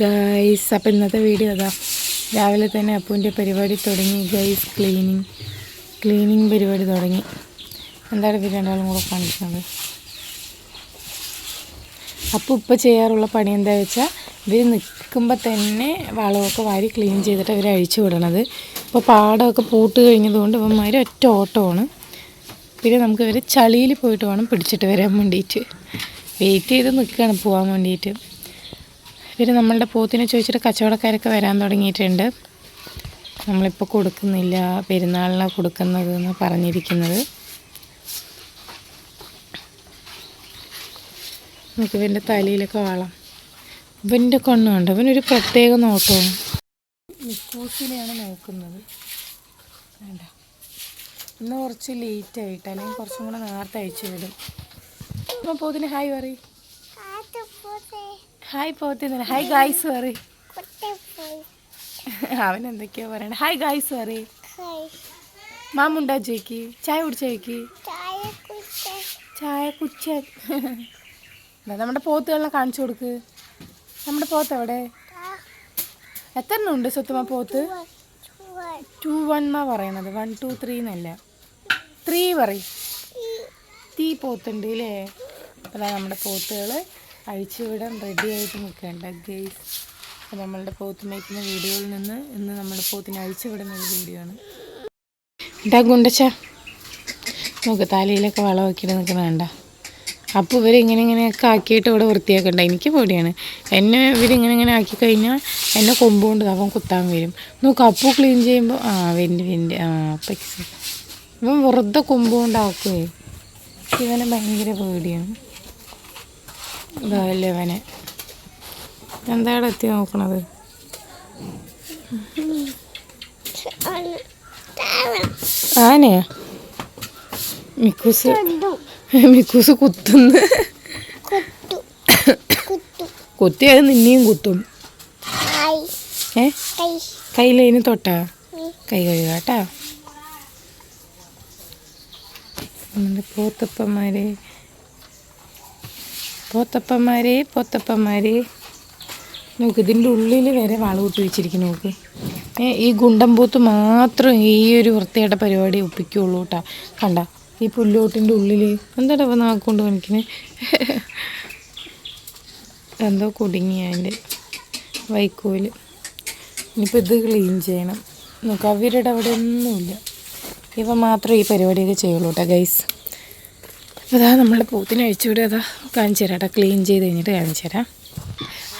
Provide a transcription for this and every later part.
Guys അപ്പം ഇന്നത്തെ video അതാ രാവിലെ തന്നെ അപ്പൂന്റെ പരിപാടി തുടങ്ങി. ഗൈസ് ക്ലീനിങ് ക്ലീനിങ് പരിപാടി തുടങ്ങി. എന്താണ് ഇവർ രണ്ടാളും കൂടെ കാണിക്കുന്നത്? അപ്പോൾ ഇപ്പോൾ ചെയ്യാറുള്ള പണി എന്താ വെച്ചാൽ ഇവർ നിൽക്കുമ്പോൾ തന്നെ വളമൊക്കെ വാരി ക്ലീൻ ചെയ്തിട്ട് അവർ അഴിച്ചു വിടണത്. ഇപ്പോൾ പാടമൊക്കെ പൂട്ട് കഴിഞ്ഞതുകൊണ്ട് ഇവന്മാർ ഒറ്റ ഓട്ടമാണ്. പിന്നെ നമുക്ക് ഇവർ ചളിയിൽ പോയിട്ട് വേണം പിടിച്ചിട്ട് വരാൻ വേണ്ടിയിട്ട്. വെയിറ്റ് ചെയ്ത് നിൽക്കുകയാണ് പോകാൻ വേണ്ടിയിട്ട്. ഇവർ നമ്മളുടെ പോത്തിനെ ചോദിച്ചിട്ട് കച്ചവടക്കാരൊക്കെ വരാൻ തുടങ്ങിയിട്ടുണ്ട്. നമ്മളിപ്പോൾ കൊടുക്കുന്നില്ല പെരുന്നാളിനാണ് കൊടുക്കുന്നത് എന്ന് പറഞ്ഞിരിക്കുന്നത്. നമുക്ക് ഇവന്റെ തലയിലൊക്കെ വാളാം. ഇവന്റെ കണ്ണുണ്ട് ഇവനൊരു പ്രത്യേക നോട്ടമാണ് മിക്കൂസിനെയാണ് നോക്കുന്നത്. വേണ്ട ഇന്ന് കുറച്ച് ലേറ്റ് ആയിട്ട് അല്ലെങ്കിൽ കുറച്ചും കൂടെ നേരത്തെ അയച്ചു വിടും. അപ്പോൾ പോതിന് ഹായ് പറയും. ഹായ് പോത്തിന് ഹായ് ഗായ്സ് സോറി അവൻ എന്തൊക്കെയാ പറയണേ. ഹായ് ഗായ്സ് പറയും മാമുണ്ടാ ചോയ്ക്ക് ചായ കുടിച്ച ചോയ്ക്ക് ചായ കുച്ച എന്നാ നമ്മുടെ പോത്തുകളെ കാണിച്ചു കൊടുക്ക്. നമ്മുടെ പോത്ത് എവിടെ? എത്ര എണ്ണം ഉണ്ട് സ്വത്തുമ പോത്ത്? ടു വൺ എന്നാ പറയണത്. വൺ ടു ത്രീ എന്നല്ല. ത്രീ പറയും. തീ പോത്തുണ്ട് അല്ലേ അപ്പോൾ ദാ നമ്മുടെ പോത്തുകൾ അഴിച്ചുവിടാൻ റെഡി ആയിട്ട് നിൽക്കേണ്ട ഗെയ്സ് അപ്പോൾ നമ്മളുടെ പോത്ത് മേക്കുന്ന വീഡിയോയിൽ നിന്ന് ഇന്ന് നമ്മുടെ പോത്തിനെ അഴിച്ചുവിടുന്ന ഒരു വീഡിയോ ആണ്. ഇതാ ഗുണ്ടച്ച. മുഖത്താലയിലൊക്കെ തലയിലൊക്കെ വളം വെക്കിയിട്ട് നിൽക്കുന്ന വേണ്ട. അപ്പോൾ ഇവർ ഇങ്ങനെ ഇങ്ങനെയൊക്കെ ആക്കിയിട്ട് ഇവിടെ വൃത്തിയാക്കണ്ട എനിക്ക് പൊടിയാണ്. എന്നെ ഇവരിങ്ങനെ ഇങ്ങനെ ആക്കി കഴിഞ്ഞാൽ എന്നെ കൊമ്പുകൊണ്ട് അവൻ കുത്താൻ വരും. നോക്ക് അപ്പൂ ക്ലീൻ ചെയ്യുമ്പോൾ ആ വെന്റെ വെന്റെ ആ അപ്പം ഇവൻ വെറുതെ ആക്കുവേ ഇവനെ ഭയങ്കര പേടിയാണ്. ഇതല്ലേ അവനെ എന്താണ് എത്തി നോക്കണത്? ആനയാ മിക്കൂസ് മിക്കൂസ് കുത്തുന്നു. കുത്തിയത് നിന്നെയും കുത്തും. ഏ? കയ്യിലതിന് തൊട്ടാ? കൈ കഴുകാട്ടാ? പോത്തപ്പന്മാരെ. പോത്തപ്പന്മാരെ പോത്തപ്പന്മാരെ. നോക്ക് ഇതിന്റെ ഉള്ളിൽ വരെ വള കൂട്ടി വെച്ചിരിക്കുന്നു നോക്ക്. ഈ ഗുണ്ടം പോത്ത് മാത്രം ഈ ഒരു വൃത്തിയായിട്ട പരിപാടി ഒപ്പിക്കുള്ളൂ കേട്ടാ. കണ്ട ഈ പുല്ലോട്ടിന്റെ ഉള്ളിൽ എന്താടാ ഇപ്പം നാക്കൊണ്ട് കാണിക്കുന്നത് എന്തോ കുടുങ്ങി അതിന്റെ വൈക്കോൽ. ഇനിയിപ്പോൾ ഇത് ക്ലീൻ ചെയ്യണം. നോക്ക് അവരുടെ അവിടെ ഒന്നുമില്ല. ഇവ മാത്രം ഈ പരിപാടിയൊക്കെ ചെയ്യുള്ളൂ കേട്ടോ ഗൈസ് അപ്പോൾ ഇതാ നമ്മൾ പൂത്തിനെ അഴിച്ചുവിടുക അതാ കാണിച്ചു തരാം കേട്ടോ. ക്ലീൻ ചെയ്ത് കഴിഞ്ഞിട്ട് കാണിച്ചു തരാം.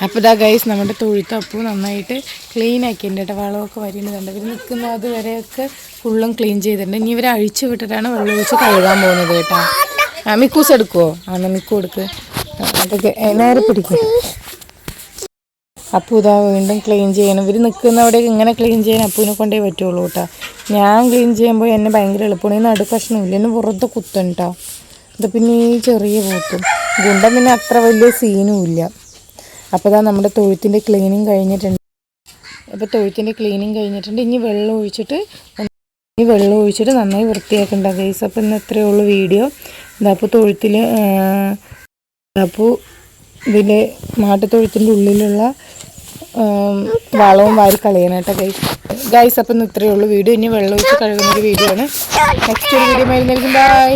അപ്പോൾ ഇതാ ഗൈസ് നമ്മുടെ തൊഴുത്തപ്പൂ നന്നായിട്ട് ക്ലീൻ ആക്കിയിട്ടുണ്ട് കേട്ടോ. വളമൊക്കെ വരുന്നുണ്ട് ഇവർ നിൽക്കുന്ന അതുവരെയൊക്കെ ഫുള്ളും ക്ലീൻ ചെയ്തിട്ടുണ്ട്. ഇനി ഇവരെ അഴിച്ചു വിട്ടിട്ടാണ് വെള്ളം ഒഴിച്ച് കഴുകാൻ പോകുന്നത് കേട്ടോ. ആ മിക്കൂസ് എടുക്കുമോ ആ മിക്കു എടുക്ക്. അതൊക്കെ നേരെ പിടിക്കും. അപ്പോൾ ഇതാ വീണ്ടും ക്ലീൻ ചെയ്യണം. ഇവർ നിൽക്കുന്നവിടെ ഇങ്ങനെ ക്ലീൻ ചെയ്യാൻ അപ്പൂനെ കൊണ്ടേ പറ്റുള്ളൂ കേട്ടോ. ഞാൻ ക്ലീൻ ചെയ്യുമ്പോൾ എന്നെ ഭയങ്കര എളുപ്പമാണ്. ഈ നടുക്കഷ്ണമില്ല എന്നെ വെറുതെ കുത്തുണ്ടോ ഇത് പിന്നെ ഈ ചെറിയ പോത്തും ഗുണ്ടൻ പിന്നെ അത്ര വലിയ സീനും ഇല്ല. അപ്പോൾ ഇതാ നമ്മുടെ തൊഴുത്തിന്റെ ക്ലീനിങ് കഴിഞ്ഞിട്ടുണ്ട്. അപ്പോൾ തൊഴുത്തിന്റെ ക്ലീനിങ് കഴിഞ്ഞിട്ടുണ്ട്. ഇനി വെള്ളം ഒഴിച്ചിട്ട് ഇനി വെള്ളം ഒഴിച്ചിട്ട് നന്നായി വൃത്തിയാക്കണ്ട ഗൈസ് അപ്പോൾ ഇന്ന് ഇത്രയേ ഉള്ളൂ വീഡിയോ ഇതാപ്പോൾ തൊഴുത്തിൽ അപ്പോൾ ഇതിന്റെ മാട്ടത്തൊഴുത്തിന്റെ ഉള്ളിലുള്ള വളവും വാരി കളയണം കേട്ടോ ഗൈസ് ഗൈസ് അപ്പം ഇന്ന് ഇത്രയേ ഉള്ളൂ വീഡിയോ ഇനി വെള്ളം ഒഴിച്ച് കഴുകുന്ന ഒരു വീഡിയോ ആണ്. നെക്സ്റ്റ് ഒരു വീഡിയോ നൽകും ബൈ